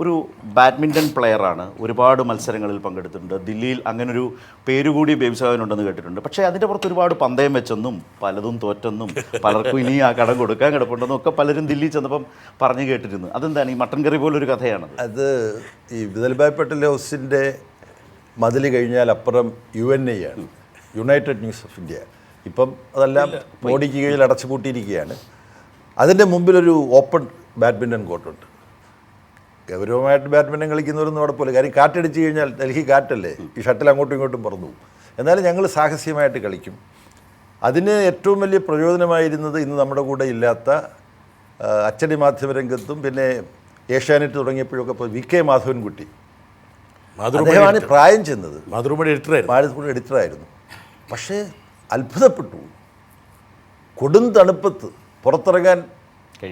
ഒരു ബാഡ്മിന്റൺ പ്ലെയറാണ്. ഒരുപാട് മത്സരങ്ങളിൽ പങ്കെടുത്തിട്ടുണ്ട്. ദില്ലിയിൽ അങ്ങനൊരു പേരുകൂടി ബേബിസാവിനുണ്ടെന്ന് കേട്ടിട്ടുണ്ട്. പക്ഷേ അതിന്റെ പുറത്ത് ഒരുപാട് പന്തയം വെച്ചെന്നും പലതും തോറ്റെന്നും പലർക്കും ഇനി ആ കടം കൊടുക്കാൻ കിടപ്പുണ്ടെന്നും ഒക്കെ പലരും ദില്ലി ചെന്നപ്പം പറഞ്ഞു കേട്ടിരുന്നു. അതെന്താണ്? ഈ മട്ടൻ കറി പോലൊരു കഥയാണ് അത് ഈ വിദൽഭായ് പട്ടേൽ ഹൗസിന്റെ മതിൽ കഴിഞ്ഞാൽ അപ്പുറം യു എൻ ഐ ആണ്. United News of India. ഇപ്പം അതെല്ലാം മോഡിക്ക് കീഴിൽ അടച്ചുപൂട്ടിയിരിക്കുകയാണ്. അതിന്റെ മുമ്പിലൊരു ഓപ്പൺ ബാഡ്മിന്റൺ കോർട്ടുണ്ട്. ഗൗരവമായിട്ട് ബാഡ്മിന്റൺ കളിക്കുന്നവരൊന്നും അവിടെ പോലെ കാര്യം കാറ്റടിച്ച് കഴിഞ്ഞാൽ ഡൽഹി കാറ്റല്ലേ? ഈ ഷട്ടിൽ അങ്ങോട്ടും ഇങ്ങോട്ടും പറന്നു പോകും. എന്നാലും ഞങ്ങൾ സാഹസ്യമായിട്ട് കളിക്കും. അതിന് ഏറ്റവും വലിയ പ്രയോജനമായിരുന്നത് ഇന്ന് നമ്മുടെ കൂടെ ഇല്ലാത്ത അച്ചടി മാധ്യമ രംഗത്തും പിന്നെ ഏഷ്യാനെറ്റ് തുടങ്ങിയപ്പോഴൊക്കെ ഇപ്പോൾ വി കെ മാധവൻകുട്ടി. അദ്ദേഹമാണ് പ്രായം ചെന്നത്. മാതൃഭൂമിയുടെ എഡിറ്ററായിരുന്നു. മാതൃഭൂമിയുടെ എഡിറ്ററായിരുന്നു. പക്ഷേ അത്ഭുതപ്പെട്ടു. കൊടും തണുപ്പത്ത് പുറത്തിറങ്ങാൻ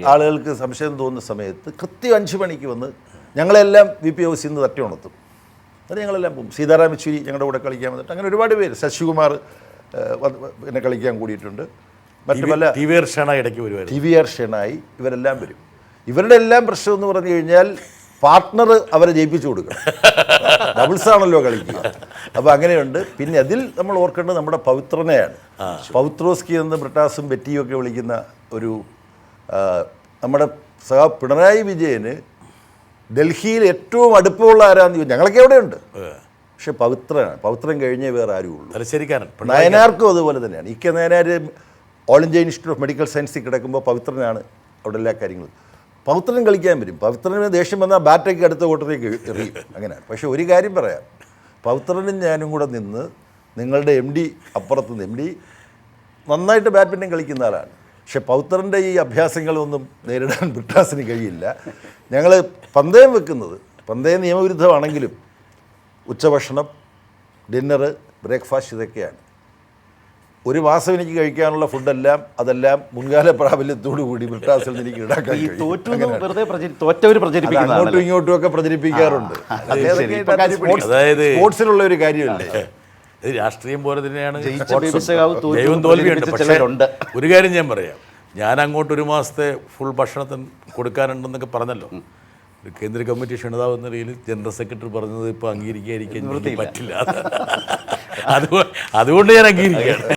ആളുകൾക്ക് സംശയം തോന്നുന്ന സമയത്ത് കൃത്യം അഞ്ച് മണിക്ക് വന്ന് ഞങ്ങളെല്ലാം വി പി ഹൗസിൽ നിന്ന് തട്ടി ഉണർത്തും. അത് ഞങ്ങളെല്ലാം പോകും. സീതാറാം യെച്ചൂരി ഞങ്ങളുടെ കൂടെ കളിക്കാൻ വന്നിട്ട് അങ്ങനെ ഒരുപാട് പേര്. ശശികുമാർ എന്നെ പിന്നെ കളിക്കാൻ കൂടിയിട്ടുണ്ട്. മറ്റു പല ടി വി ഇടയ്ക്ക് വരുമായിരുന്നു. ടി വി ആർ ഷെണായി ഇവരെല്ലാം വരും. ഇവരുടെ എല്ലാം പ്രശ്നം എന്ന് പറഞ്ഞു കഴിഞ്ഞാൽ പാർട്ട്ണർ അവരെ ജയിപ്പിച്ചു കൊടുക്കണം. ഡബിൾസ് ആണല്ലോ കളിക്കുക. അപ്പോൾ അങ്ങനെയുണ്ട്. പിന്നെ അതിൽ നമ്മൾ ഓർക്കേണ്ടത് നമ്മുടെ പവിത്രനെയാണ് പൗത്രോസ്കി എന്ന് ബ്രിട്ടാസും ബെറ്റിയും ഒക്കെ വിളിക്കുന്ന ഒരു നമ്മുടെ സഹ പിണറായി വിജയന് ഡൽഹിയിൽ ഏറ്റവും അടുപ്പമുള്ള ആരാന്ന് ചോദിച്ചു. ഞങ്ങളൊക്കെ എവിടെയുണ്ട് പക്ഷെ പവിത്രനാണ് പവിത്രം കഴിഞ്ഞേ വേറെ ആരും ഉള്ളൂ. തലശ്ശേരിക്കാരൻ നയനാർക്കും അതുപോലെ തന്നെയാണ്. E K Nayanar All India Institute of Medical സയൻസിൽ കിടക്കുമ്പോൾ പവിത്രനാണ് അവിടെ എല്ലാ കാര്യങ്ങളും. പവിത്രൻ കളിക്കാൻ വരും. പവിത്രന് ദേഷ്യം വന്നാൽ ബാറ്റൊക്കെ അടുത്ത കൂട്ടത്തേക്ക് എറിയും. അങ്ങനെയാണ്. പക്ഷേ ഒരു കാര്യം പറയാം. പവിത്രനും ഞാനും കൂടെ നിന്ന് നിങ്ങളുടെ എം ഡി അപ്പുറത്ത് നിന്ന് എം ഡി നന്നായിട്ട് ബാഡ്മിന്റൺ കളിക്കുന്ന ആളാണ്. പക്ഷെ പൗത്രന്റെ ഈ അഭ്യാസങ്ങളൊന്നും നേരിടാൻ ബ്രിട്ടാസിന് കഴിയില്ല. ഞങ്ങൾ പന്തയം വെക്കുന്നത് പന്തയം നിയമവിരുദ്ധമാണെങ്കിലും ഉച്ചഭക്ഷണം ഡിന്നറ് ബ്രേക്ക്ഫാസ്റ്റ് ഇതൊക്കെയാണ്. ഒരു മാസം എനിക്ക് കഴിക്കാനുള്ള ഫുഡെല്ലാം അതെല്ലാം മുൻകാല പ്രാബല്യത്തോടു കൂടി ബ്രിട്ടാസിൽ നിന്ന് എനിക്ക് തോറ്റവർ അങ്ങോട്ടും ഇങ്ങോട്ടും ഒക്കെ പ്രചരിപ്പിക്കാറുണ്ട്. സ്പോർട്സിലുള്ള ഒരു കാര്യമല്ലേ? ഇത് രാഷ്ട്രീയം പോലെ തന്നെയാണ് ദൈവം തോൽവിയുണ്ട്. പക്ഷേ ഒരു കാര്യം ഞാൻ പറയാം. ഞാൻ അങ്ങോട്ട് ഒരു മാസത്തെ ഫുൾ ഭക്ഷണത്തിന് കൊടുക്കാനുണ്ടെന്നൊക്കെ പറഞ്ഞല്ലോ. കേന്ദ്ര കമ്മിറ്റി ക്ഷണിതാവ് എന്ന രീതിയിൽ ജനറൽ സെക്രട്ടറി പറഞ്ഞത് ഇപ്പോൾ അംഗീകരിക്കാതിരിക്കാൻ പറ്റില്ല. അതുകൊണ്ട് അതുകൊണ്ട് ഞാൻ അംഗീകരിക്കുകയാണ്.